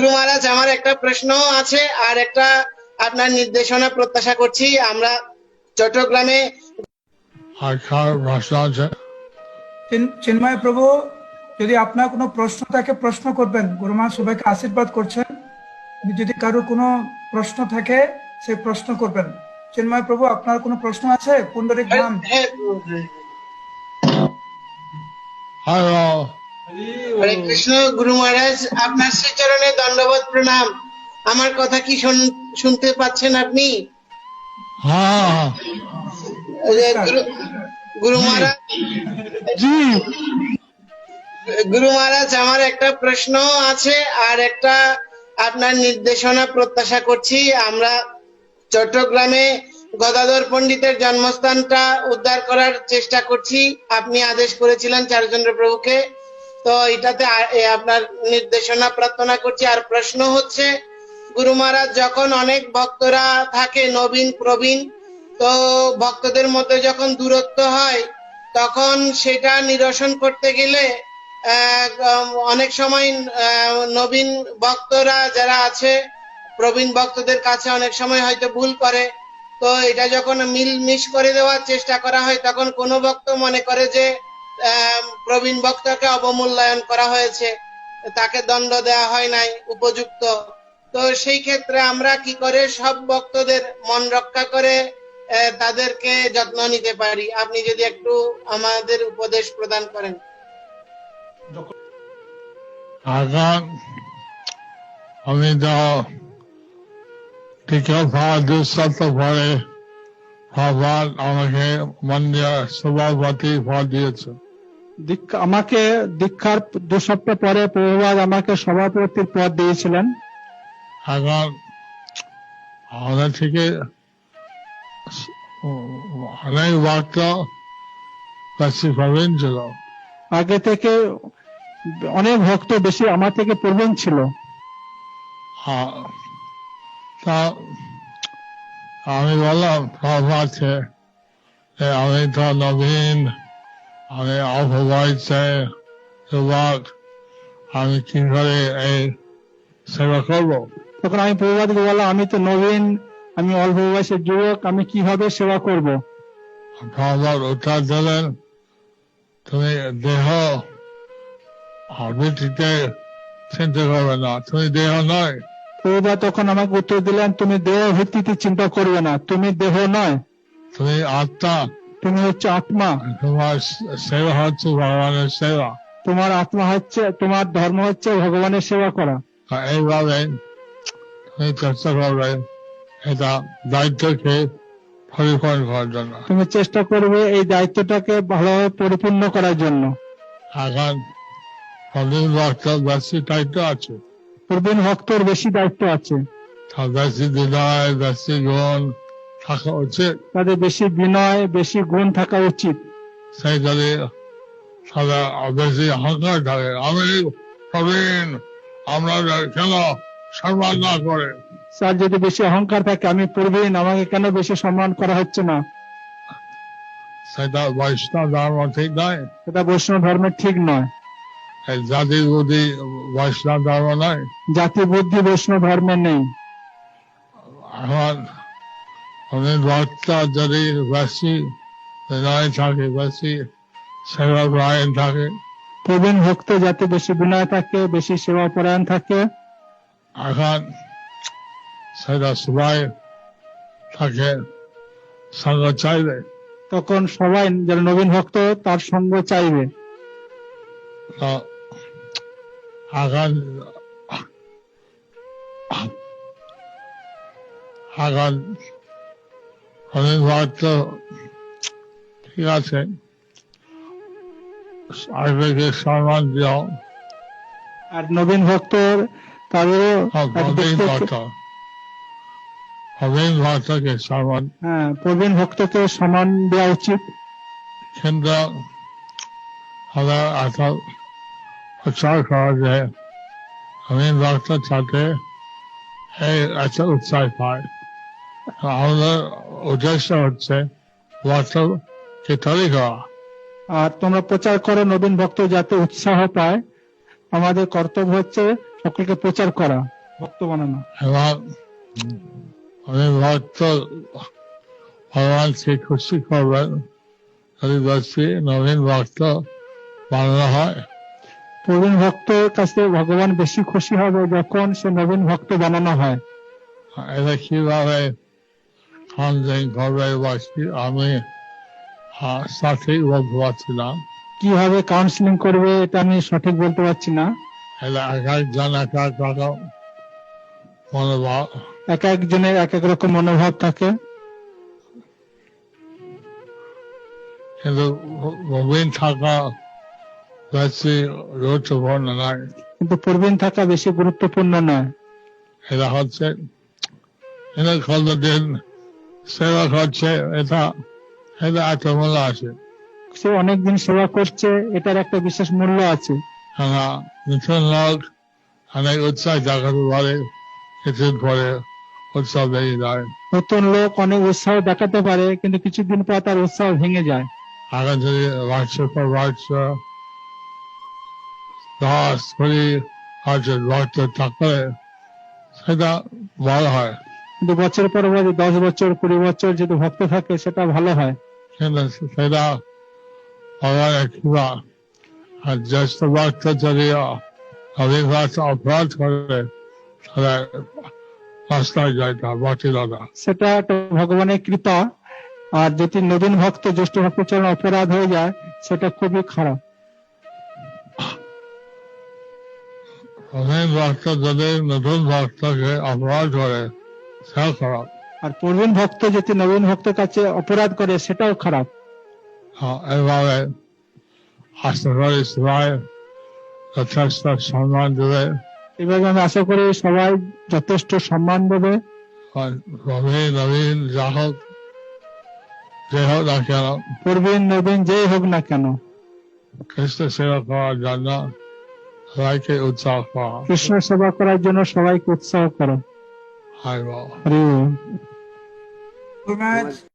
গুরু মহারাজ আমার একটা প্রশ্ন আছে আর একটা আপনার নির্দেশনা প্রত্যাশা করছি। আমরা চট্টগ্রামে চিন্ময় প্রভু যদি আপনার কোনো প্রশ্ন থাকে প্রশ্ন করবেন। গুরুমা সবাইকে আশীর্বাদ করছেন। যদি কারও কোনো প্রশ্ন থাকে সে প্রশ্ন করবেন। চিন্ময় প্রভু আপনার কোনো প্রশ্ন আছে? পুণ্ডরিক ধাম। হ্যাঁ, হ্যালো। হরে কৃষ্ণ গুরু মহারাজ আপনার শ্রীচরণে দণ্ডবোধ প্রণাম। আমার কথা কি শুন- শুনতে পাচ্ছেন আপনি? হ্যাঁ। গুরু- গুরু মহারাজ। জি। গুরু মহারাজ আমার একটা প্রশ্ন আছে আর একটা আপনার নির্দেশনা প্রত্যাশা করছি। আমরা চট্টগ্রামে গদাধর পণ্ডিতের জন্মস্থানটা উদ্ধার করার চেষ্টা করছি। আপনি আদেশ করেছিলেন চারচন্দ্র প্রভুকে। তো এটাতে আপনার নির্দেশনা, প্রার্থনা করছি। আর প্রশ্ন হচ্ছে, গুরু মহারাজ, যখন অনেক ভক্তরা থাকে, নবীন, প্রবীণ, তো ভক্তদের মধ্যে যখন দূরত্ব হয়, তখন সেটা নিরসন করতে গেলে অনেক সময় নবীন ভক্তরা যারা আছে, প্রবীণ ভক্তদের কাছে অনেক সময় হয়তো ভুল করে। তো এটা যখন মিল মিশ করে দেওয়ার চেষ্টা করা হয়, তখন কোনো ভক্ত মনে করে যে প্রবীণ ভক্তকে অবমূল্যায়ন করা হয়েছে। তাকে দণ্ড দেওয়া হয় নাই, উপযুক্ত। তো সেই ক্ষেত্রে আমরা কি করে সব ভক্তদের মন রক্ষা করে তাদেরকে যত্ন নিতে পারি? আপনি যদি একটু আমাদের উপদেশ প্রদান করেন। আমি আমাকে মন্দির সভাপতি পদ দিয়েছে আমাকে দীক্ষার দু সপ্তাহ পরে প্রভুবাদ আমাকে সভাপতির পদ দিয়েছিলেন। আমাদের থেকে অনেক বেশি প্রবীণ ছিল। আগে থেকে অনেক ভক্ত বেশি আমার থেকে প্রবীণ ছিল। তা আমি বললাম আমি তো নবীন। আমি অল্প বয়সে যুবক আমি কীভাবে এই সেবা করব তখন আমি প্রভুবাদকে বললাম আমি তো নবীন আমি অল্প বয়সের যুবক আমি কীভাবে সেবা করব? প্রভাত উত্তর দিলেন তুমি দেহ ভিত্তিতে চিন্তা করবে না তুমি দেহ নয়। প্রভুবাদ তখন আমাকে উত্তর দিলেন তুমি দেহ ভিত্তিতে চিন্তা করবে না তুমি দেহ নয়। তুমি আত্মা তুমি হচ্ছে আত্মা। তোমার সেবা হচ্ছে ভগবানের সেবা। তোমার আত্মা হচ্ছে তোমার ধর্ম হচ্ছে ভগবানের সেবা করা। এইভাবে তুমি চেষ্টা করবে এটা দায়িত্বকে পরিপূর্ণ করার জন্য। তুমি চেষ্টা করবে এই দায়িত্বটাকে ভালোভাবে পরিপূর্ণ করার জন্য। এখন প্রবীণ ভক্ত বেশি দায়িত্ব আছে। প্রবীণ ভক্তর বেশি দায়িত্ব আছে। বেশি বিনয় বেশি গুণ থাকা উচিত তাদের বেশি বিনয় বেশি গুণ থাকা উচিত। বেশি অহংকার থাকে আমি প্রবীণ আমরা কেন সম্মান না করে। তার যদি বেশি অহংকার থাকে আমি প্রবীণ আমাকে কেন বেশি সম্মান করা হচ্ছে না? সেটা বৈষ্ণব ধর্ম ঠিক নয়। এটা বৈষ্ণব ধর্মের ঠিক নয়। জাতি বুদ্ধি বৈষ্ণব ধর্ম নয়। জাতি বুদ্ধি বৈষ্ণব ধর্মে নেই। এখন অনেক ভক্ত যদি বেশি বিনয় থাকে বেশি সেবা পরায়ণ থাকে। প্রবীণ ভক্ত যাতে বেশি বিনয় থাকে বেশি সেবা পরায়ণ থাকে। এখন সেটা সবাই থাকে সঙ্গ চাইবে। তখন সবাই যারা নবীন ভক্ত তার সঙ্গ চাইবে। এখন এখন অনেক ভক্ত ঠিক আছে। আগেকে সম্মান দিও। আর নবীন ভক্ত তাদেরও প্রবীণ ভক্ত। প্রবীণ ভক্তকে সম্মান। হ্যাঁ প্রবীণ ভক্তকে সম্মান দেওয়া উচিত। কিন্তু আমরা এত উৎসাহ করা যায় প্রবীণ ভক্ত সাথে এই এত উৎসাহ পায়। আমাদের উদ্দেশ্য হচ্ছে ভক্তকে তৈরি করা আর তোমরা প্রচার করো নবীন ভক্ত যাতে উৎসাহ পায়। আমাদের কর্তব্য হচ্ছে সকলকে প্রচার করা ভক্ত বানানো। এবং আমি ভক্ত ভগবানকে খুশি করবেন নবীন ভক্ত বানানো হয়। প্রবীণ ভক্তের কাছে ভগবান বেশি খুশি হবে যখন সে নবীন ভক্ত বানানো হয়। এটা কীভাবে সন্দেহ করবে বলছি আমি সঠিক বলতে পারছি না কীভাবে কাউন্সিলিং করবে এটা আমি সঠিক বলতে পারছি না। এক একজন এক এক রকম মনোভাব। এক একজনের এক এক রকম মনোভাব থাকে। কিন্তু নবীন থাকা বেশি গুরুত্বপূর্ণ নয়। কিন্তু প্রবীণ থাকা বেশি গুরুত্বপূর্ণ নয়। এটা হচ্ছে এটা কতদিন সেবা করছে এটা এটা একটা মূল্য আছে। সে অনেকদিন সেবা করছে এটার একটা বিশেষ মূল্য আছে। নতুন লোক অনেক উৎসাহ দেখাতে পারে কিছুদিন পরে উৎসাহ বেরিয়ে যায়। নতুন লোক অনেক উৎসাহ দেখাতে পারে কিন্তু কিছুদিন পর তার উৎসাহ ভেঙে যায়। আগে যদি পর বছর দশ কুড়ি বছর থাকলে সেটা ভালো হয়। কিন্তু বছর পর বছর দশ বছর কুড়ি বছর যদি ভক্ত থাকে সেটা ভালো হয়। সেটা কৃপা। আর জ্যেষ্ঠ ভক্ত যদি অভিভাবক অপরাধ করে তাহলে রাস্তায় যায় সেটা ভগবানের কৃপা। আর যদি নবীন ভক্ত জ্যেষ্ঠ ভক্ত চরণ অপরাধ হয়ে যায় সেটা খুবই খারাপ। নবীন ভক্ত যদি নতুন ভক্তকে অপরাধ করে খারাপ। আর প্রবীণ ভক্ত যদি নবীন ভক্তের কাছে অপরাধ করে সেটাও খারাপ। হ্যাঁ, এভাবে আশা করি সবাই যথেষ্ট সম্মান দেবে। এভাবে আমি আশা করি সবাই যথেষ্ট সম্মান দেবে। নবীন নবীন যা হোক যে হোক না কেন। প্রবীণ নবীন যেই হোক না কেন। খ্রিস্ট সেবা করার জন্য সবাইকে উৎসাহ করা। কৃষ্ণ সেবা করার জন্য সবাইকে উৎসাহ করো। Hayva. Hadi. Ömer.